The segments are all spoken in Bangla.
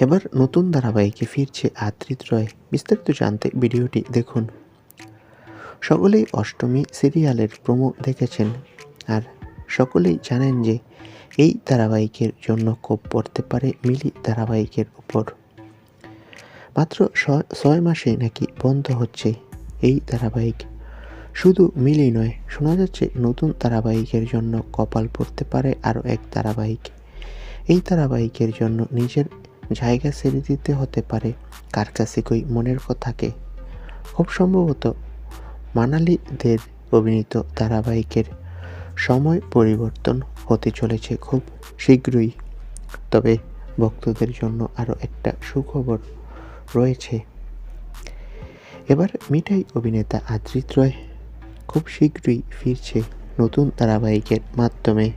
এবার নতুন ধারাবাহিকে ফিরছে আদ্রিত রয়। বিস্তারিত জানতে ভিডিওটি দেখুন। সকলেই অষ্টমী সিরিয়ালের প্রোমো দেখেছেন আর সকলেই জানেন যে এই ধারাবাহিকের জন্য কোপ পড়তে পারে মিলি ধারাবাহিকের উপর। মাত্র ছয় মাসে নাকি বন্ধ হচ্ছে এই ধারাবাহিক। শুধু মিলি নয়, শোনা যাচ্ছে নতুন ধারাবাহিকের জন্য কপাল পড়তে পারে আরও এক ধারাবাহিক। এই ধারাবাহিকের জন্য নিজের জায়গা ছেড়ে দিতে হতে পারে, কার কাছে কই মনের কথাকে খুব সম্ভবত মানালিদের অভিনীত ধারাবাহিকের সময় পরিবর্তন হতে চলেছে খুব শীঘ্রই। তবে ভক্তদের জন্য আরও একটা সুখবর রয়েছে। এবার মিঠাই অভিনেতা আদ্রিত রয় খুব শীঘ্রই ফিরছে নতুন ধারাবাহিকের মাধ্যমে।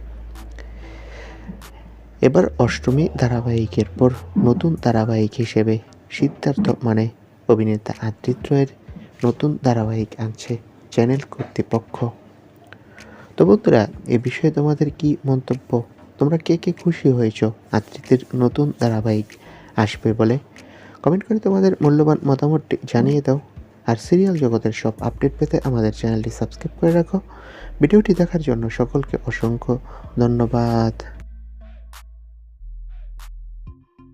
এবার অষ্টমী ধারাবাহিকের পর নতুন ধারাবাহিক হিসেবে সিদ্ধার্থ মানে অভিনেতা আদ্রিত রয়ের নতুন ধারাবাহিক আনছে চ্যানেল কর্তৃপক্ষ। তো বন্ধুরা, এ বিষয়ে তোমাদের কি মন্তব্য? তোমরা কে কে খুশি হয়েছো আদ্রিতের নতুন ধারাবাহিক আসবে বলে? কমেন্ট করে তোমাদের মূল্যবান মতামতটি জানিয়ে দাও। আর সিরিয়াল জগতের সব আপডেট পেতে আমাদের চ্যানেলটি সাবস্ক্রাইব করে রাখো। ভিডিওটি দেখার জন্য সকলকে অসংখ্য ধন্যবাদ।